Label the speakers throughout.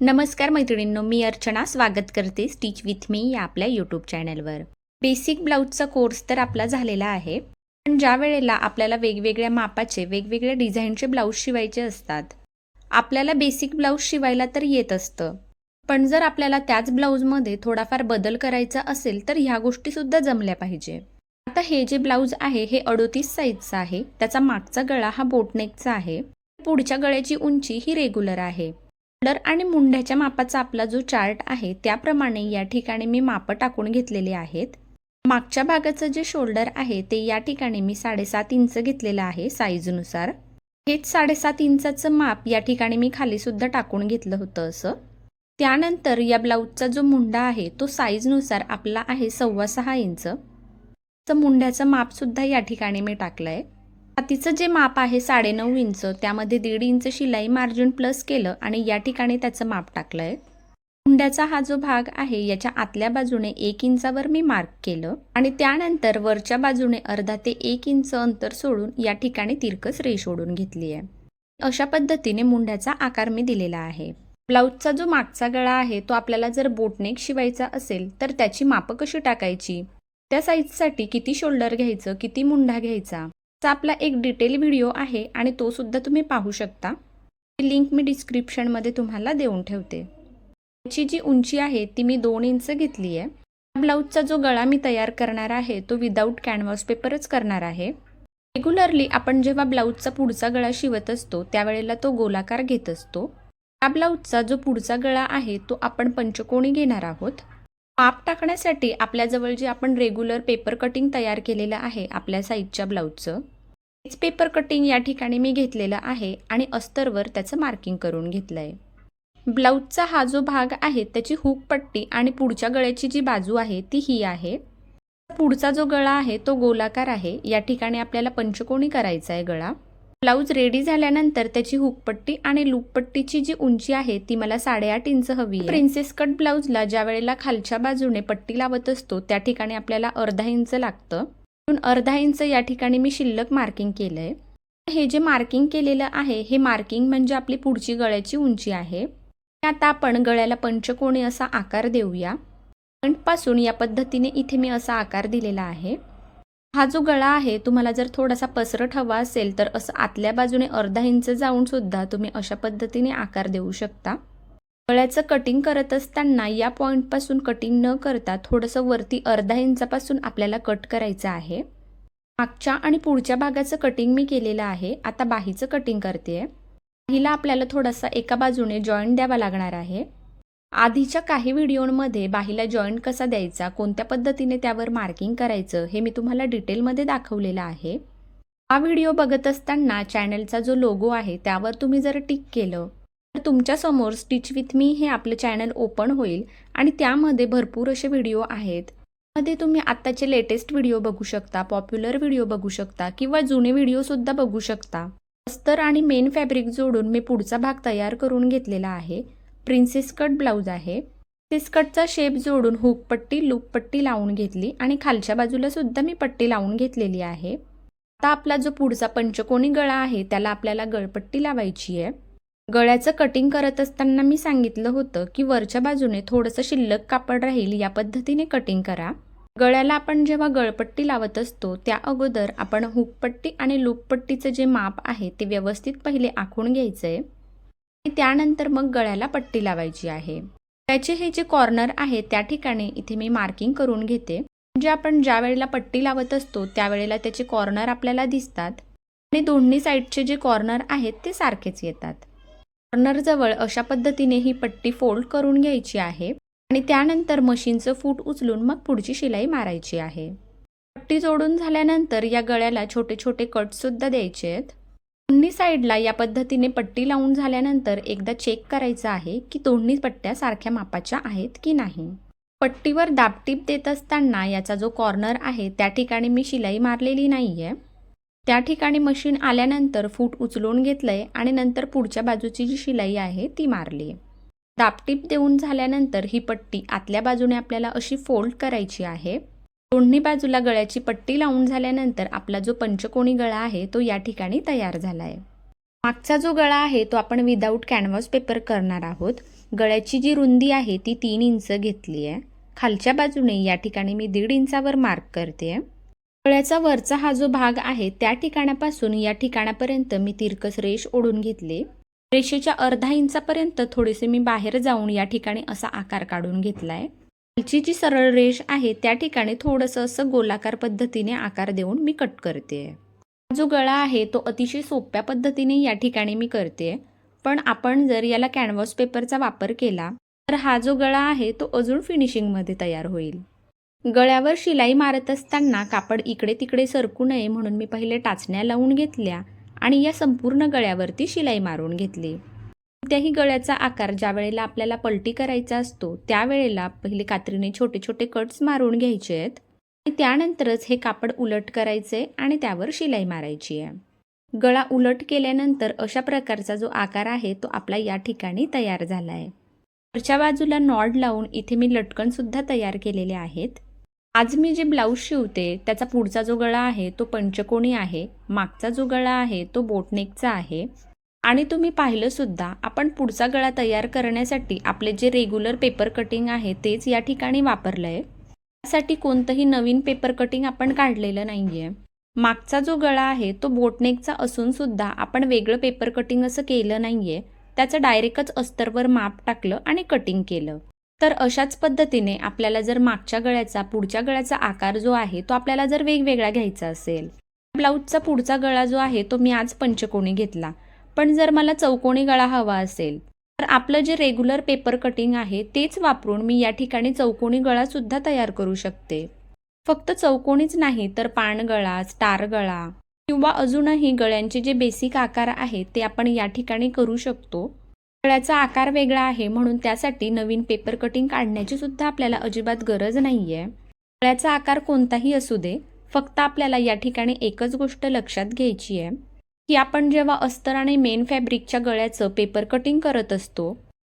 Speaker 1: नमस्कार मैत्रिणींनो मी अर्चना स्वागत करते स्टिच विथ मी या आपल्या यूट्यूब चॅनलवर बेसिक ब्लाऊजचा कोर्स तर आपला झालेला आहे पण ज्या वेळेला आपल्याला वेगवेगळ्या मापाचे वेगवेगळ्या डिझाईनचे ब्लाऊज शिवायचे असतात आपल्याला बेसिक ब्लाऊज शिवायला तर येत असतं. पण जर आपल्याला त्याच ब्लाऊजमध्ये थोडाफार बदल करायचा असेल तर ह्या गोष्टीसुद्धा जमल्या पाहिजे. आता हे जे ब्लाऊज आहे हे अडोतीस साईजचं आहे त्याचा मागचा गळा हा बोटनेकचा आहे. पुढच्या गळ्याची उंची ही रेग्युलर आहे. शोल्डर आणि मुंड्याच्या मापाचा आपला जो चार्ट आहे त्याप्रमाणे या ठिकाणी मी मापं टाकून घेतलेले आहेत. मागच्या भागाचं जे शोल्डर आहे ते या ठिकाणी मी साडेसात इंच घेतलेलं आहे साईजनुसार हेच साडेसात इंचाचं माप या ठिकाणी मी खाली सुद्धा टाकून घेतलं होतं असं. त्यानंतर या ब्लाऊजचा जो मुंडा आहे तो साईजनुसार आपला आहे सव्वा सहा इंच तर मुंड्याचं मापसुद्धा या ठिकाणी मी टाकलं आहे छातीचं जे माप आहे साडेनऊ इंच त्यामध्ये दीड इंच शिलाई मार्जिन प्लस केलं आणि या ठिकाणी त्याचं माप टाकलं आहे मुंड्याचा हा जो भाग आहे याच्या आतल्या बाजूने एक इंचावर मी मार्क केलं आणि त्यानंतर वरच्या बाजूने अर्धा ते एक इंच अंतर सोडून या ठिकाणी तिरकस रेष ओढून घेतली आहे. अशा पद्धतीने मुंड्याचा आकार मी दिलेला आहे. ब्लाऊजचा जो मागचा गळा आहे तो आपल्याला जर बोटनेक शिवायचा असेल तर त्याची मापं कशी टाकायची? त्या साईजसाठी किती शोल्डर घ्यायचं किती मुंडा घ्यायचा? चा आपला एक डिटेल व्हिडिओ आहे आणि तो सुद्धा तुम्ही पाहू शकता. लिंक मी डिस्क्रिप्शनमध्ये तुम्हाला देऊन ठेवते. याची जी उंची आहे ती मी दोन इंच घेतली आहे. ब्लाऊजचा जो गळा मी तयार करणार आहे तो विदाऊट कॅनव्हास पेपरच करणार आहे. रेग्युलरली आपण जेव्हा ब्लाऊजचा पुढचा गळा शिवत असतो त्यावेळेला तो गोलाकार घेत असतो. त्या ब्लाऊजचा जो पुढचा गळा आहे तो आपण पंचकोणी घेणार आहोत. माप टाकण्यासाठी आपल्याजवळ जे आपण रेग्युलर पेपर कटिंग तयार केलेलं आहे आपल्या साईजच्या ब्लाऊजचं तेच पेपर कटिंग या ठिकाणी मी घेतलेलं आहे आणि अस्तरवर त्याचं मार्किंग करून घेतलं आहे ब्लाऊजचा हा जो भाग आहे त्याची हुक पट्टी आणि पुढच्या गळ्याची जी बाजू आहे ती ही आहे. पुढचा जो गळा आहे तो गोलाकार आहे. या ठिकाणी आपल्याला पंचकोणी करायचा आहे गळा. ब्लाऊज रेडी झाल्यानंतर त्याची हुकपट्टी आणि लूपपट्टीची जी उंची आहे ती मला साडेआठ इंच हवी आहे. प्रिन्सेस कट ब्लाऊजला ज्या वेळेला खालच्या बाजूने पट्टी लावत असतो त्या ठिकाणी आपल्याला अर्धा इंच लागतं. म्हणून अर्धा इंच या ठिकाणी मी शिल्लक मार्किंग केलं आहे हे जे मार्किंग केलेलं आहे हे मार्किंग म्हणजे आपली पुढची गळ्याची उंची आहे. आता आपण गळ्याला पंचकोणी असा आकार देऊया. पासून या पद्धतीने इथे मी असा आकार दिलेला आहे. हा जो गळा आहे तुम्हाला जर थोडासा पसरट हवा असेल तर असं आतल्या बाजूने अर्धा इंच जाऊन सुद्धा तुम्ही अशा पद्धतीने आकार देऊ शकता. गळ्याचं कटिंग करत असताना या पॉईंटपासून कटिंग न करता थोडंसं वरती अर्धा इंचापासून आपल्याला कट करायचं आहे. मागच्या आणि पुढच्या भागाचं कटिंग मी केलेलं आहे. आता बाहीचं कटिंग करते बाहीला आपल्याला थोडासा एका बाजूने जॉईंट द्यावा लागणार आहे. आधीच्या काही व्हिडिओमध्ये बाहीला जॉईंट कसा द्यायचा कोणत्या पद्धतीने त्यावर मार्किंग करायचं हे मी तुम्हाला डिटेलमध्ये दाखवलेलं आहे. हा व्हिडिओ बघत असताना चॅनलचा जो लोगो आहे त्यावर तुम्ही जर टिक केलं तर तुमच्यासमोर स्टिच विथ मी हे आपलं चॅनल ओपन होईल आणि त्यामध्ये भरपूर असे व्हिडिओ आहेत. मध्ये तुम्ही आत्ताचे लेटेस्ट व्हिडिओ बघू शकता पॉप्युलर व्हिडिओ बघू शकता किंवा जुने व्हिडिओसुद्धा बघू शकता. अस्तर आणि मेन फॅब्रिक जोडून मी पुढचा भाग तयार करून घेतलेला आहे. प्रिन्सेस कट ब्लाऊज आहे. प्रिन्सेस कटचा शेप जोडून हुक पट्टी लूप पट्टी लावून घेतली आणि खालच्या बाजूला सुद्धा मी पट्टी लावून घेतलेली आहे. आता आपला जो पुढचा पंचकोणी गळा आहे त्याला आपल्याला गळपट्टी लावायची आहे. गळ्याचं कटिंग करत असताना मी सांगितलं होतं की वरच्या बाजूने थोडंसं शिल्लक कापड राहील या पद्धतीने कटिंग करा. गळ्याला आपण जेव्हा गळपट्टी लावत असतो त्या अगोदर आपण हुकपट्टी आणि लूपपट्टीचं जे माप आहे ते व्यवस्थित पहिले आखून घ्यायचं आहे त्यानंतर मग गळ्याला पट्टी लावायची आहे. त्याचे हे जे कॉर्नर आहे त्या ठिकाणी इथे मी मार्किंग करून घेते. म्हणजे आपण ज्या वेळेला पट्टी लावत असतो त्यावेळेला त्याचे कॉर्नर आपल्याला दिसतात. आणि दोन्ही साईडचे जे कॉर्नर आहेत ते सारखेच येतात. कॉर्नरजवळ अशा पद्धतीने ही पट्टी फोल्ड करून घ्यायची आहे. आणि त्यानंतर मशीनचं फूट उचलून मग पुढची शिलाई मारायची आहे. पट्टी जोडून झाल्यानंतर या गळ्याला छोटे छोटे कटसुद्धा द्यायचे आहेत. दोन्ही साईडला या पद्धतीने पट्टी लावून झाल्यानंतर एकदा चेक करायचं आहे की दोन्ही पट्ट्या सारख्या मापाच्या आहेत की नाही. पट्टीवर दाबटीप देत असताना याचा जो कॉर्नर आहे त्या ठिकाणी मी शिलाई मारलेली नाही आहे त्या ठिकाणी मशीन आल्यानंतर फूट उचलून घेतलं आहे आणि नंतर पुढच्या बाजूची जी शिलाई आहे ती मारली. आहे दाबटीप देऊन झाल्यानंतर ही पट्टी आतल्या बाजूने आपल्याला अशी फोल्ड करायची आहे. दोन्ही बाजूला गळ्याची पट्टी लावून झाल्यानंतर आपला जो पंचकोणी गळा आहे तो या ठिकाणी तयार झाला आहे मागचा जो गळा आहे तो आपण विदाऊट कॅनव्हास पेपर करणार आहोत. गळ्याची जी रुंदी आहे ती तीन इंच घेतली आहे. खालच्या बाजूने या ठिकाणी मी दीड इंचावर मार्क करते. गळ्याचा वरचा हा जो भाग आहे त्या ठिकाणापासून या ठिकाणापर्यंत मी तिरकस रेष ओढून घेतली. रेषेच्या अर्धा इंचापर्यंत थोडेसे मी बाहेर जाऊन या ठिकाणी असा आकार काढून घेतला आहे खालची जी सरळ रेष आहे त्या ठिकाणी थोडंसं असं गोलाकार पद्धतीने आकार देऊन मी कट करते. जो गळा आहे तो अतिशय सोप्या पद्धतीने या ठिकाणी मी करते. पण आपण जर याला कॅनव्हास पेपरचा वापर केला तर हा जो गळा आहे तो अजून फिनिशिंगमध्ये तयार होईल. गळ्यावर शिलाई मारत असताना कापड इकडे तिकडे सरकू नये म्हणून मी पहिले टाचण्या लावून घेतल्या आणि या संपूर्ण गळ्यावरती शिलाई मारून घेतली. कोणत्याही गळ्याचा आकार ज्या वेळेला आपल्याला पलटी करायचा असतो त्यावेळेला पहिले कात्रीने छोटे छोटे कट्स मारून घ्यायचे आहेत आणि त्यानंतरच हे कापड उलट करायचे आणि त्यावर शिलाई मारायची आहे. गळा उलट केल्यानंतर अशा प्रकारचा जो आकार आहे तो आपला या ठिकाणी तयार झाला आहे वरच्या बाजूला नॉड लावून इथे मी लटकन सुद्धा तयार केलेले आहेत. आज मी जे ब्लाऊज शिवते त्याचा पुढचा जो गळा आहे तो पंचकोणी आहे. मागचा जो गळा आहे तो बोटनेकचा आहे. आणि तुम्ही पाहिलं सुद्धा आपण पुढचा गळा तयार करण्यासाठी आपले जे रेग्युलर पेपर कटिंग आहे तेच या ठिकाणी वापरलं आहे त्यासाठी कोणतंही नवीन पेपर कटिंग आपण काढलेलं नाही आहे मागचा जो गळा आहे तो बोटनेकचा असून सुद्धा आपण वेगळं पेपर कटिंग असं केलं नाही आहे त्याचं डायरेक्टच अस्तरवर माप टाकलं आणि कटिंग केलं. तर अशाच पद्धतीने आपल्याला जर मागच्या गळ्याचा पुढच्या गळ्याचा आकार जो आहे तो आपल्याला जर वेगवेगळा घ्यायचा असेल. ब्लाऊजचा पुढचा गळा जो आहे तो मी आज पंचकोणी घेतला. पण जर मला चौकोनी गळा हवा असेल तर आपलं जे रेग्युलर पेपर कटिंग आहे तेच वापरून मी या ठिकाणी चौकोनी गळासुद्धा तयार करू शकते. फक्त चौकोनीच नाही तर पानगळा स्टार गळा किंवा अजूनही गळ्यांचे जे बेसिक आकार आहेत ते आपण या ठिकाणी करू शकतो. गळ्याचा आकार वेगळा आहे म्हणून त्यासाठी नवीन पेपर कटिंग काढण्याची सुद्धा आपल्याला अजिबात गरज नाही आहे गळ्याचा आकार कोणताही असू दे फक्त आपल्याला या ठिकाणी एकच गोष्ट लक्षात घ्यायची आहे की आपण जेव्हा अस्तर आणि मेन फॅब्रिकच्या गळ्याचं पेपर कटिंग करत असतो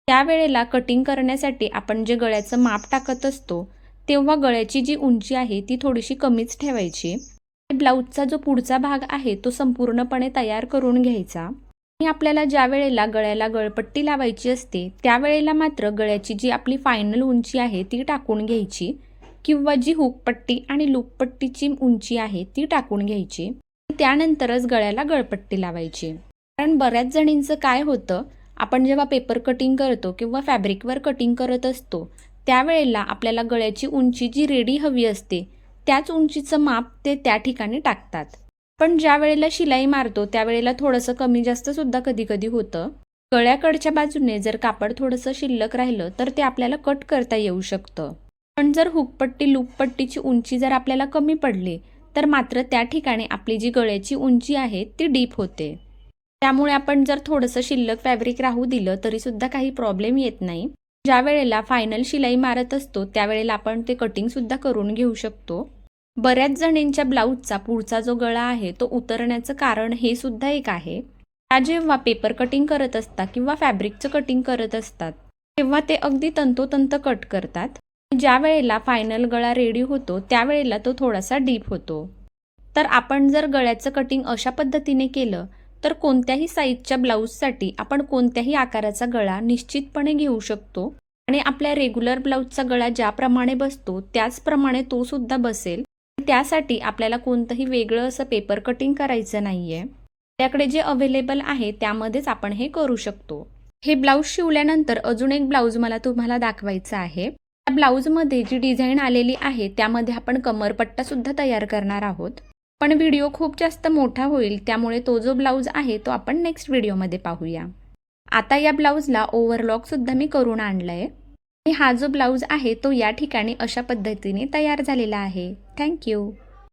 Speaker 1: त्यावेळेला कटिंग करण्यासाठी आपण जे गळ्याचं माप टाकत असतो तेव्हा गळ्याची जी उंची आहे ती थोडीशी कमीच ठेवायची. ब्लाऊजचा जो पुढचा भाग आहे तो संपूर्णपणे तयार करून घ्यायचा. आणि आपल्याला ज्या वेळेला गळ्याला गळपट्टी लावायची असते त्यावेळेला मात्र गळ्याची जी आपली फायनल उंची आहे ती टाकून घ्यायची किंवा जी हुकपट्टी आणि लूकपट्टीची उंची आहे ती टाकून घ्यायची. त्यानंतरच गळ्याला गळपट्टी लावायची. कारण बऱ्याच जणींचं काय होतं आपण जेव्हा पेपर कटिंग करतो किंवा फॅब्रिकवर कटिंग करत असतो त्यावेळेला आपल्याला गळ्याची उंची जी रेडी हवी असते त्याच उंचीचं माप ते त्या ठिकाणी टाकतात. पण ज्या वेळेला शिलाई मारतो त्यावेळेला थोडंसं कमी जास्त सुद्धा कधी कधी होतं. गळ्याकडच्या बाजूने जर कापड थोडंसं शिल्लक राहिलं तर ते आपल्याला कट करता येऊ शकतं. पण जर हुकपट्टी लूपपट्टीची उंची जर आपल्याला कमी पडली तर मात्र त्या ठिकाणी आपली जी गळ्याची उंची आहे ती डीप होते. त्यामुळे आपण जर थोडंसं शिल्लक फॅब्रिक राहू दिलं तरी सुद्धा काही प्रॉब्लेम येत नाही. ज्या वेळेला फायनल शिलाई मारत असतो त्यावेळेला आपण ते कटिंग सुद्धा करून घेऊ शकतो. बऱ्याच जणींच्या ब्लाऊजचा पुढचा जो गळा आहे तो उतरण्याचं कारण हे सुद्धा एक आहे. त्या जेव्हा पेपर कटिंग करत असतात किंवा फॅब्रिकचं कटिंग करत असतात तेव्हा ते अगदी तंतोतंत कट करतात. ज्या वेळेला फायनल गळा रेडी होतो त्यावेळेला तो थोडासा डीप होतो. तर आपण जर गळ्याचं कटिंग अशा पद्धतीने केलं तर कोणत्याही साईजच्या ब्लाऊजसाठी आपण कोणत्याही आकाराचा गळा निश्चितपणे घेऊ शकतो. आणि आपल्या रेग्युलर ब्लाऊजचा गळा ज्याप्रमाणे बसतो त्याचप्रमाणे तो सुद्धा बसेल. त्यासाठी आपल्याला कोणतंही वेगळं असं पेपर कटिंग करायचं नाही आहे आपल्याकडे जे अवेलेबल आहे त्यामध्येच आपण हे करू शकतो. हे ब्लाऊज शिवल्यानंतर अजून एक ब्लाऊज मला तुम्हाला दाखवायचा आहे. त्या ब्लाऊजमध्ये जी डिझाईन आलेली आहे त्यामध्ये आपण कमरपट्टासुद्धा तयार करणार आहोत. पण व्हिडिओ खूप जास्त मोठा होईल त्यामुळे तो जो ब्लाऊज आहे तो आपण नेक्स्ट व्हिडिओमध्ये पाहूया. आता या ब्लाऊजला ओव्हरलॉक सुद्धा मी करून आणला आहे आणि हा जो ब्लाऊज आहे तो या ठिकाणी अशा पद्धतीने तयार झालेला आहे. थँक्यू